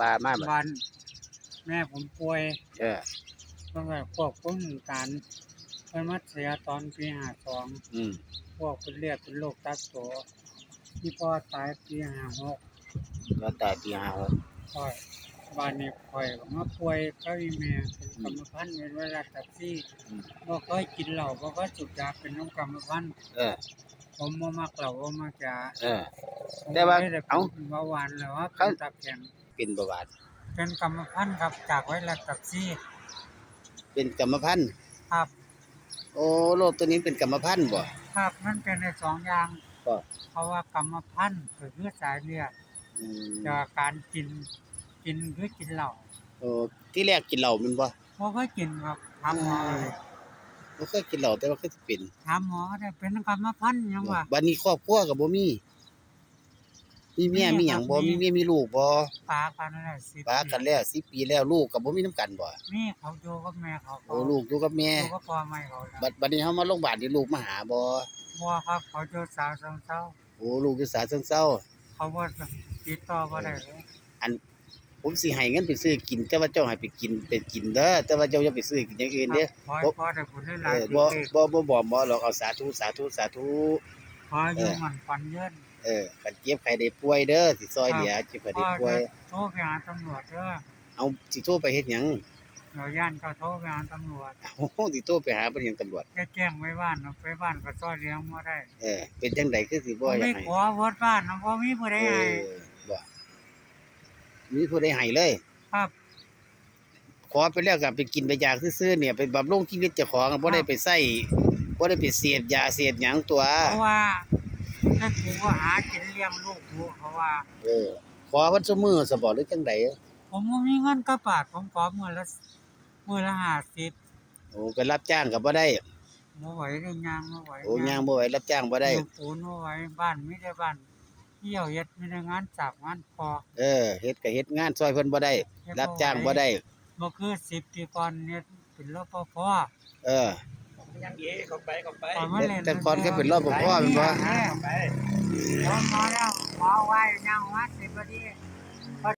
ว่ามาบัดบ้านแม่ผมป่วยเออ เพิ่นก็ควบคุมการเพิ่นมาเสียตอนปี52อืมพวกเป็นเลือดเป็นโรคตับโตที่พ่อตายปี56ก็แต่ปีห้าหกค่อยบ้านนี้ค่อยก็มาป่วยก็มีแม่เป็นกรรมพันธุ์เป็นเวลาตับซี่อืมบ่เคยกินเหล้าบ่เคยสูบยาเป็นน้ำกรรมพันธุ์เออ ผมบ่มักเหล้าบ่มักยาเออ แต่ว่าผมลยได้เอ้าเป็นเบาหวานแล้วว่าเขาเป็นตับแข็ง เป็นประวัติเป็นกรรมพันธุ์ครับจากไวรัสตับซี่เป็นกรรมพันธุ์ครับโอ้โรคตัวนี้เป็นกรรมพันธุ์บ่ครับมันเป็นในสองอย่าง ก็เพราะว่ากรรมพันธุ์ก็คือสายเลือดอืมจากการกินกินคือกินเหล้าโอ้ที่แรกกินเหล้าแมันบ่บ่เคยกินครับถามหมอเลยบ่เคยกินเหล้าแต่ว่าเคยสิเป็นถามหมอได้เป็นกรรมพันธุ์หยังวะบัดนี้ครอบครัวก็บ่มี มีเมียมีมีหยังบ่ครับมีมีเมียมีลูกบ่ปากันแล้วสิบปากันแล้ว10ปีแล้วลูกก็บ่มีนํกันบ่นี่เขาอยู่กับแม่เขาโอ้ลูกอยู่กับแม่อยู่กับพ่อแม่เขาแล้วบัดบัดนี้เฮามาโรงพยาบาลนี่ลูกมาหาบ่บ่ครับเขาอยู่สาวสองเศร้าโอ้ลูกอยู่สาเชิงเซาเขาบ่ติดต่อบ่ได้เลยผมสิให้เงินไปซื้อกิน แต่ว่าเจ้าให้ไปกินไปกินเด้อแต่ว่าเจ้าอย่าไปซื้อกินอย่างอื่นเด้อขอให้พ่อได้ผลได้หเอลายอๆบ่ปีบ่บ่บ่บ่หรอกเอาสาธุสาธุสาธุขออยู่มันฝันเยินเออคันเจ็บใครได้ป่วยเด้อสิซอยเหลือเจ็บใครพ่ได้อป่วยจะโทรไปหาตำรวจเด้อเอาสิโทรไปเฮ็ดหยังเราย่านก็โทรไปหาตำรวจโอ้โหสิโทรไปหาเพิ่นหยังตำรวจแกแจ้งไว้บ้านเอาไปบ้านก็ซอยเลี้ยงบ่ได้ เออ เป็นจังไดคือสิบ่บ่อยากมีให้ขอวดบ้านนะบ่มีผู้ใดเอให้อบ่มีผู้ใดให้เลย ครับขอไปแล้วก็ไปกินไปยาซื่อๆเนี่ยไปบำรุงชีวิตเจ้าของบ่ได้ไปใส่บ่ได้ไปเสพยาเสพหยังตัวเพราะว่า ถ้ากูก็หากินเลี้ยงลูกกูเพราะว่าเออขอเพิ่นซุมื้อซะบ่หรือจังไดผมบ่มีเงินกระบาทผมขอมื้อละมื้อละ50โอ้ไปรับจ้างก็บ่ได้บ่ไหวได้ย่างบ่ไหวโอ้ย่างบ่ไหวรับจ้างบ่ได้อยู่ปูนบ่ไหวบ้านมีแต่บ้านเที่ยวเฮ็ดมีแต่งานสาบงานพอเออเฮ็ดก็เฮ็ดงานซอยเพิ่นบ่ได้เฮ็ดรับจ้างบ่ได้บ่คือ10ปีก่อนเนี่ยเป็นรปภเออยังเอ๋เข้าไปเข้าไปตอนมาเล่นแต่ก่อนเคยเป็นรปภแม่นบ่ เออเข้าไปพอ